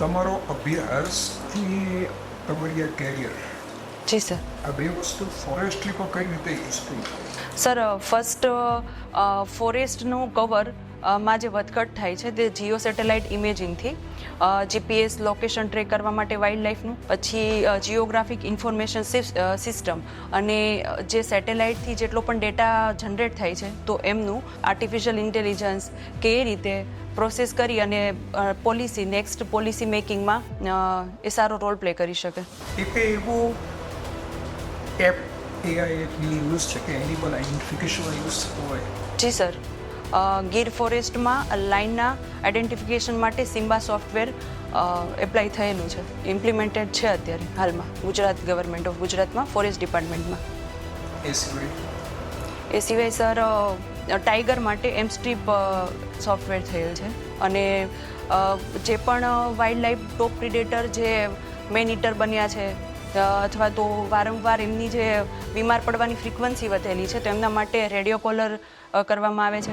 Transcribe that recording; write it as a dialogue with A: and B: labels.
A: તમારો અભ્યાસ અને તમારી આ કેરિયર
B: જી સર.
A: આ બે વસ્તુ ફોરેસ્ટલીમાં કઈ રીતે યુઝફુલ
B: સર ફર્સ્ટ ફોરેસ્ટનું કવરમાં જે વધઘટ થાય છે તે જીઓ સેટેલાઇટ ઇમેજિંગથી જીપીએસ લોકેશન ટ્રેક કરવા માટે વાઇલ્ડ લાઈફનું પછી જીઓગ્રાફિક ઇન્ફોર્મેશન સિસ્ટમ અને જે સેટેલાઇટથી જેટલો પણ ડેટા જનરેટ થાય છે તો એમનું આર્ટિફિશિયલ ઇન્ટેલિજન્સ કે રીતે પ્રોસેસ કરી અને પોલિસી નેક્સ્ટ પોલિસી મેકિંગમાં એ સારો રોલ પ્લે કરી શકે.
A: એક એવું એપ એઆઈ એટલી યુઝ છે કે એનિમલ આઈડેન્ટિફિકેશન યુઝ થતો હોય.
B: જી સર. ગીર ફોરેસ્ટમાં લાઇનના આઈડેન્ટિફિકેશન માટે સિમ્બા સોફ્ટવેર એપ્લાય થયેલું છે. ઇમ્પ્લિમેન્ટેડ છે અત્યારે હાલમાં ગુજરાત ગવર્મેન્ટ ઓફ ગુજરાતમાં ફોરેસ્ટ ડિપાર્ટમેન્ટમાં.
A: એ સિવાય
B: એ સિવાય સર ટાઈગર માટે એમ સ્ટ્રીપ સોફ્ટવેર થયેલ છે. અને જે પણ વાઇલ્ડ લાઈફ ટોપ પ્રિડેટર જે મેન ઇટર બન્યા છે અથવા તો વારંવાર એમની જે બીમાર પડવાની ફ્રીક્વન્સી વધેલી છે, તો એમના માટે રેડિયો કોલર કરવામાં આવે છે.